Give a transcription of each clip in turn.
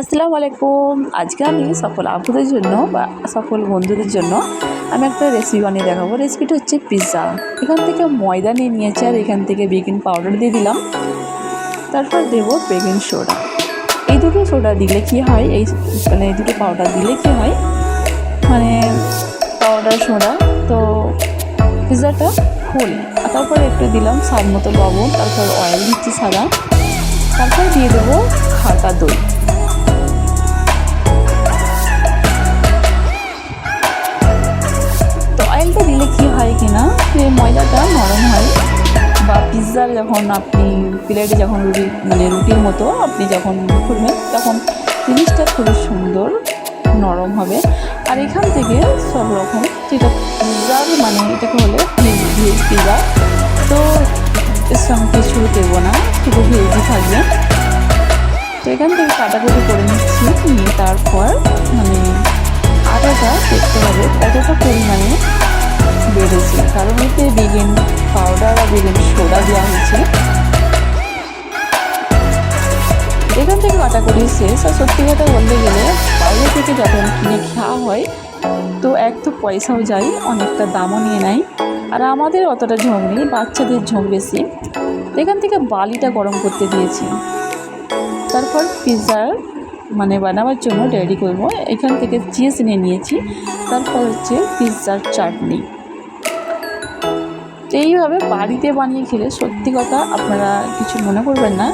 আসসালামু আলাইকুম। আজকে আমি সফল আপুদের জন্য বা সফল বন্ধুদের জন্য আমি একটা রেসিপি বানিয়ে দেখাবো। রেসিপিটা হচ্ছে পিৎজা এখান থেকে ময়দা নিয়ে নিয়েছি আর এখান থেকে বেকিং পাউডার দিয়ে দিলাম। তারপর দেবো বেকিং সোডা এই দুটো সোডা দিলে কি হয়? এই মানে এই দুটো পাউডার দিলে কি হয়? মানে পাউডার সোডা তো পিৎজাটা ফুল। তারপরে একটু দিলাম স্বাদ মতো লবণ, তারপর অয়েল দিচ্ছি সাদা। তারপর দিয়ে দেবো খাটা দই। ময়দাটা নরম হয়। বা পিৎজার যখন আপনি প্লেটে যখন রুটি মানে রুটির মতো আপনি যখন করবেন তখন জিনিসটা খুবই সুন্দর নরম হবে। আর এখান থেকে সব রকম যেটা পিৎজার মানে এটাকে হলে ভেজ পিৎজা তো এর সঙ্গে কিছু দেবো না, শুধু ভেজই থাকবে। তো এখান থেকে কাটাকুটি করে নিচ্ছি, নিয়ে তারপর মানে আটাটা দেখতে হবে। কতটা পরিমাণে কারণ এতে পাউডার আর বেগেন সোডা দেওয়া হয়েছে, এখান থেকে কাটাকুটি শেষ। আর সত্যি কথা বলতে গেলে, বাইরে থেকে যখন কিনে খাওয়া হয়, তো এক তো পয়সাও যায়, অনেকটা দামও নিয়ে নেয়। আর আমাদের অতটা ঝোঁক নেই, বাচ্চাদের ঝোঁক বেশি। এখান থেকে বালিটা গরম করতে দিয়েছি। তারপর পিৎজার মানে বানাবার জন্য রেডি করব। এখান থেকে চিজ নিয়ে নিয়েছি। তারপর হচ্ছে পিৎজার চাটনি। এইভাবে বাড়িতে বানিয়ে খেলে সত্যি কথা আপনারা কিছু মনে করবেন না।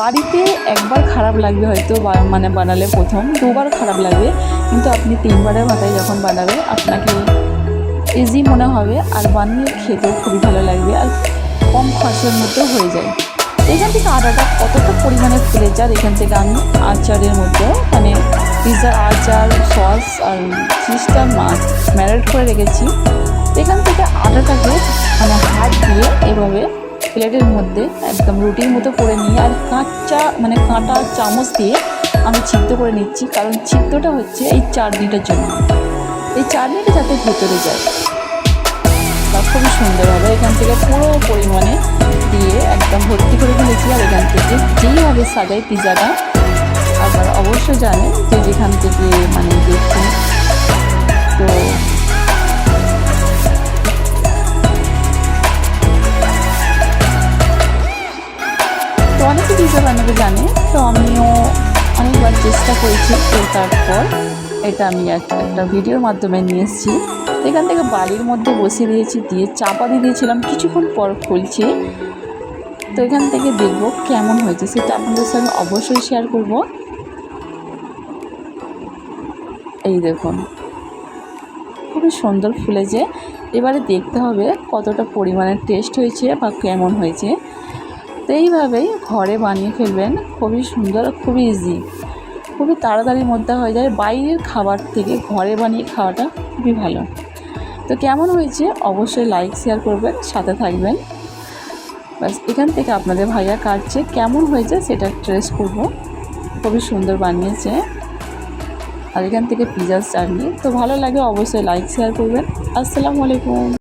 বাড়িতে একবার খারাপ লাগবে হয়তো মানে বানালে প্রথম, দুবার খারাপ লাগবে। কিন্তু আপনি তিনবারের মাথায় যখন বানাবেন আপনাকে ইজি মনে হবে আর বানিয়ে খেতেও খুবই ভালো লাগবে আর কম খরচের মধ্যেও হয়ে যায়। এখান থেকে আটাটা কতটা পরিমাণে ফুলেছে আর এখান থেকে আমি আচারের মধ্যেও মানে পিৎজার আচার সস আর চিজটা মাছ ম্যারেট করে রেখেছি। এখান থেকে আটাটাকে মানে হাত দিয়ে এভাবে প্লেটের মধ্যে একদম রুটির মতো করে নিয়ে, আর কাঁচা মানে কাঁটা চামচ দিয়ে আমি ছিদ্র করে নিচ্ছি, কারণ ছিদ্রটা হচ্ছে এই চাটনিটার জন্য। এই চাটনিটা যাতে ভেতরে যায়। তা খুবই সুন্দর হবে। এখান থেকে পুরো পরিমাণে দিয়ে একদম ভর্তি করে ফেলেছি, আর এখান থেকে যেইভাবে সাজাই পিৎজাটা আবার অবশ্যই জানেন যে যেখান থেকে মানে দেখছেন। তো তো পিৎজা বানাতে জানে, তো আমিও অনেকবার চেষ্টা করেছি তো তারপর এটা আমি এক- একটা ভিডিওর মাধ্যমে নিয়ে এসেছি। এখান থেকে বালির মধ্যে বসিয়ে দিয়েছি, দিয়ে চাপা দিয়ে দিয়েছিলাম, কিছুক্ষণ পর খুলছি। তো এখান থেকে দেখব কেমন হয়েছে, সেটা আপনাদের সঙ্গে অবশ্যই শেয়ার করব। এই দেখুন। খুবই সুন্দর ফুলেছে। এবারে দেখতে হবে কতটা পরিমাণে টেস্ট হয়েছে বা কেমন হয়েছে। তো এইভাবেই ঘরে বানিয়ে ফেলবেন। খুবই সুন্দর, খুবই ইজি খুবই তাড়াতাড়ির মধ্যে হয়ে যায়। বাইরের খাবার থেকে ঘরে বানিয়ে খাওয়াটা খুবই ভালো। তো কেমন হয়েছে? অবশ্যই লাইক শেয়ার করবেন, সাথে থাকবেন। ব্যাস, এখান থেকে আপনাদের ভাইয়া কাটছে। কেমন হয়েছে সেটা ট্রেস করব। খুবই সুন্দর বানিয়েছে। আর এখান থেকে পিজার চাটনি। তো ভালো লাগে, অবশ্যই লাইক শেয়ার করবেন। আসসালামু আলাইকুম।